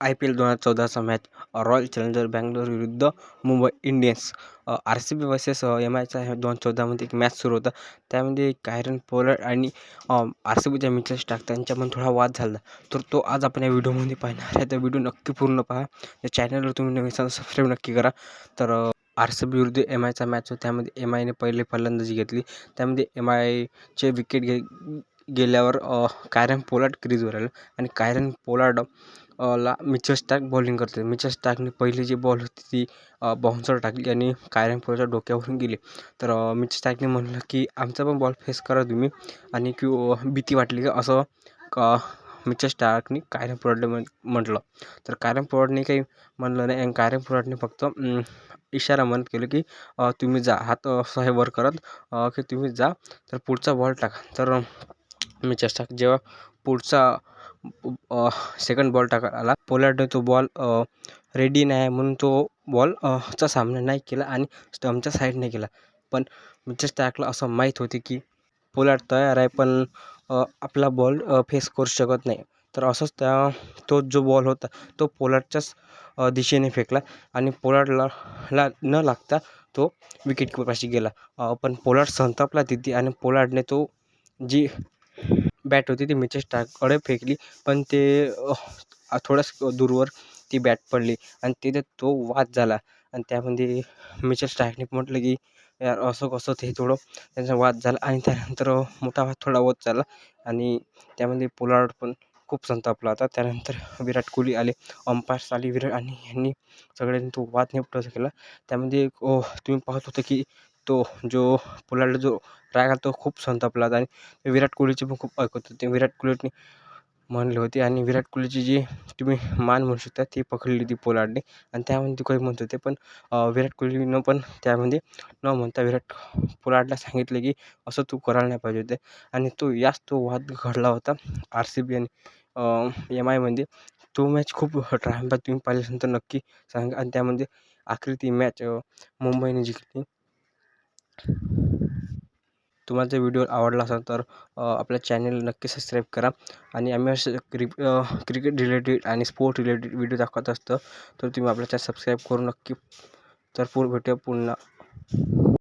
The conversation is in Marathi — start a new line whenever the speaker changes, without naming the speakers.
आय पी एल दोन हजार चौदाचा मॅच रॉयल चॅलेंजर बँगलोर विरुद्ध Mumbai Indians. R C B versus M आयचा हे दोन चौदामध्ये एक मॅच सुरू होता. त्यामध्ये कायरन पोलर आणि आर सी बीच्या मिचेल स्टार्क त्यांच्यामध्ये थोडा वाद झाला. तर तो आज आपण या व्हिडिओमध्ये पाहणार आहे. तर व्हिडिओ नक्की पूर्ण पहा. या चॅनलवर तुम्ही नवीन सबस्क्राईब नक्की करा. तर आर सी बी विरुद्ध एम आयचा मॅच होता. त्यामध्ये एम आयने पहिले फलंदाजी घेतली. त्यामध्ये एम आयचे विकेट घे गेल्यावर कायरन पोलार्ड क्रीजवर आलं. आणि कायरन पोलार्ड ला मिचल स्टार्क बॉलिंग करते मिचल स्टार्कने पहिली जी बॉल होती ती बाउन्सर टाकली आणि कायरन पोलार्डच्या डोक्यावरून गेली. तर मिचर स्टार्कने म्हणलं की आमचा पण बॉल फेस करा तुम्ही. आणि की भीती वाटली का असं का मिचर स्टार्कने कायरन पोलाडने म्हण म्हटलं. तर कायरन पोलार्डने काही म्हणलं नाही. आणि कायरन पोलार्डने फक्त इशारा म्हणत केलं की तुम्ही जा. हात असं हे वर करत की तुम्ही जा. तर पुढचा बॉल टाका. तर मिचल स्टार्क जेव्हा पुढचा सेकंड बॉल टाकायला आला पोलार्डने तो बॉल रेडी नाही म्हणून तो बॉल चा सामना नाही केला आणि स्टमच्या साईडने केला. पण मिचल स्टार्कला असं माहीत होते की पोलार्ड तयार आहे पण आपला बॉल फेस करू शकत नाही. तर असंच त्या तो जो बॉल होता तो पोलार्डच्याच दिशेने फेकला आणि पोलार्डला ला न लागता तो विकेट किपरपाशी गेला. पण पोलार्ड संतापला तिथे आणि पोलार्डने तो जी बॅट होती ती मिचेस स्टार्ककडे फेकली पण ते थोड्याच दूरवर ती बॅट पडली आणि तिथे तो वाद झाला. आणि त्यामध्ये मिचेस स्टार्कने म्हटलं की यार असं कसं ते थोडं त्यांचा वाद झाला आणि त्यानंतर मोठा वाद थोडा होत झाला आणि त्यामध्ये पोलार्ड पण खूप संतापला होता. त्यानंतर विराट कोहली आले अंपायर्स आले विराट आणि यांनी सगळ्यांनी तो वाद निपटायचा केला त्यामध्ये तुम्ही पाहत होतं की तो जो पोलार्ड जो राग आला तो खूप संतापला होता. आणि विराट कोहलीचे पण खूप ऐकत होते. विराट कोहलीने म्हणले होते. आणि विराट कोहलीची जी तुम्ही मान म्हणू शकता ती पकडली ती पोलार्डने आणि त्यामध्ये काही म्हणत होते पण विराट कोहलीनं पण त्यामध्ये न म्हणता विराट पोलार्डला सांगितले की असं तू करायला नाही पाहिजे होते. आणि तो याच तो वाद घडला होता आर सी बी आणि एम आयमध्ये तो मॅच खूप ट्रायम्पात तुम्ही पाहिल्यानंतर नक्की सांगा. आणि त्यामध्ये आखरी ती मॅच मुंबईने जिंकली. तुम्हाला जर व्हिडिओ आवडला असेल तर आपल्या चॅनल नक्की सबस्क्राईब करा. आणि आम्ही असे क्रिक क्रिकेट रिलेटेड आणि स्पोर्ट रिलेटेड व्हिडिओ दाखवत असतो. तर तुम्ही आपल्या चॅनल सबस्क्राईब करू नक्की तर पूर भेटूया पुन्हा.